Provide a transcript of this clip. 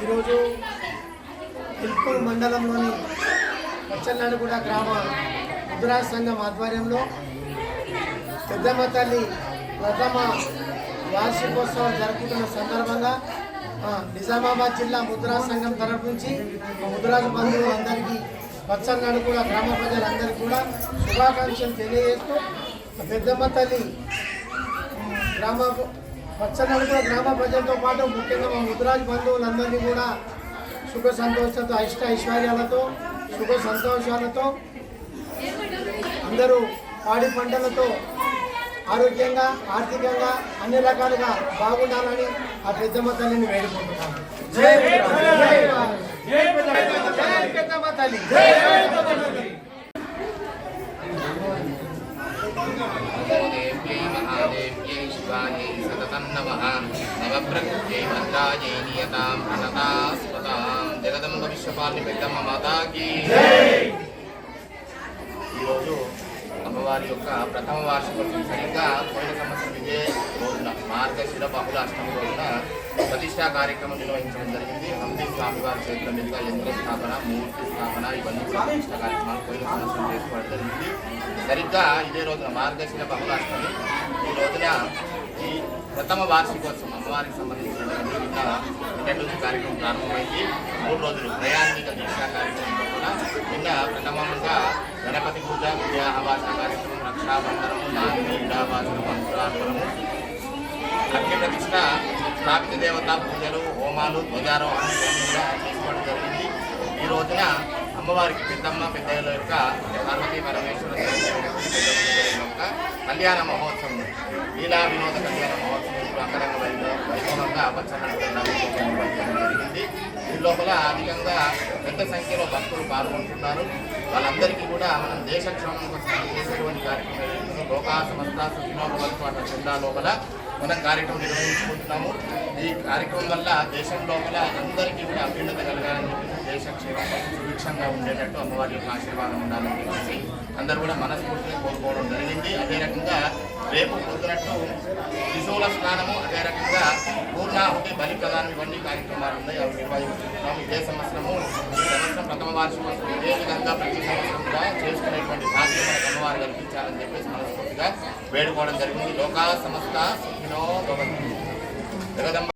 ఈరోజు తిరుపూర్ మండలంలోని పచ్చల్నాడుగూడ గ్రామ ముద్రాజ్ సంఘం ఆధ్వర్యంలో పెద్దమ్మ తల్లి ప్రథమ వార్షికోత్సవం జరుపుతున్న సందర్భంగా నిజామాబాద్ జిల్లా ముద్రాజ్ సంఘం తరపు నుంచి ముద్రాజు ముద్రాజ్ బంధువులు అందరికీ పచ్చల్నాడు కూడా గ్రామ ప్రజలందరికీ కూడా శుభాకాంక్షలు తెలియజేస్తూ పెద్దమ్మ తల్లి గ్రామ పచ్చనడుగుల గ్రామ ప్రజలతో పాటు ముఖ్యంగా మా ముద్రాజ్ బంధువులందరినీ కూడా సుఖ సంతోషాలతో అష్ట ఐశ్వర్యాలతో సుఖ సంతోషాలతో అందరూ పాడి పంటలతో ఆరోగ్యంగా ఆర్థికంగా అన్ని రకాలుగా బాగుండాలని ఆ పెద్దమ్మ తల్లిని వేడుకుంటున్నాను. జగదంబ విశ్వపాలి పెద్దమ్మ ఈరోజు వారి యొక్క ప్రథమ వార్షికోత్సవం సరిగ్గా పోయిన సంవత్సరం ఇదే రోజున మార్గశిర బహుళ అష్టమి రోజున ప్రతిష్టా కార్యక్రమం నిర్వహించడం జరిగింది. హంపి స్వామి వారి చేతుల మీదుగా యంత్ర స్థాపన మూర్తి స్థాపన ఇవన్నీ ప్రతిష్ట కార్యక్రమాలు పోయిన సంవత్సరం చేసుకోవడం జరిగింది. సరిగ్గా ఇదే రోజున మార్గశిర బహుళ అష్టమి ఈ రోజున ఈ ప్రథమ వార్షికోత్సవం అమ్మవారికి సంబంధించిన వివిధ కార్యక్రమం ప్రారంభమైంది. మూడు రోజులు ప్రయాణిక దీక్షా కార్యక్రమంలో కూడా నిన్న ప్రథమంగా గణపతి పూజ విద్యాహవాసన కార్యక్రమం రక్షాబంధనము నాంది విడావాసనము అంకురార్పణము అగ్ని ప్రతిష్ట స్థాపిత దేవతా పూజలు హోమాలు ధ్వజారోహణ కూడా చేసుకోవడం జరిగింది. ఈ రోజున అమ్మవారికి పెద్దమ్మ పెద్దల యొక్క పార్వతీ పరమేశ్వర యొక్క కళ్యాణ మహోత్సవం. లీలా వినోద కళ్యాణ మహోత్సవం ఇప్పుడు అంగరంగ వైభవంగా జరిగింది. ఈ లోపల అధికంగా పెద్ద సంఖ్యలో భక్తులు పాల్గొంటున్నారు. వాళ్ళందరికీ కూడా మనం దేశ క్షేమం కోసం చేసేటువంటి కార్యక్రమం ఏదైతుందో లోకా సమస్త సుఖినోభవంతు అన్న లోపల మనం కార్యక్రమం నిర్వహించుకుంటున్నాము. ఈ కార్యక్రమం వల్ల దేశం లోపల అందరికీ కూడా అభ్యున్నత కలగాలని దేశ క్షేమం సుభిక్షంగా ఉండేటట్టు అమ్మవారి యొక్క ఆశీర్వాదం ఉండాలని చెప్పేసి అందరూ కూడా మనస్ఫూర్తిగా కోరుకోవడం జరిగింది. అదే రకంగా రేపు పొద్దునట్టు శిశువుల స్నానము అదే రకంగా పూర్ణాహుతి బలి ప్రదానం ఇవన్నీ కార్యక్రమాలు ఉన్నాయి. అవి నిర్వహిస్తున్నాము ఇదే సంవత్సరము ఈ సంవత్సరం ప్రథమ వార్షికోత్సవం ఇదే విధంగా ప్రతి సంవత్సరం కూడా చేసుకునేటువంటి బాధ్యత అమ్మవారు కల్పించాలని చెప్పేసి మనస్ఫూర్తిగా వేడుకోవడం జరిగింది. లోకా సంస్థ సుఖినో భవంతు. జగదంబ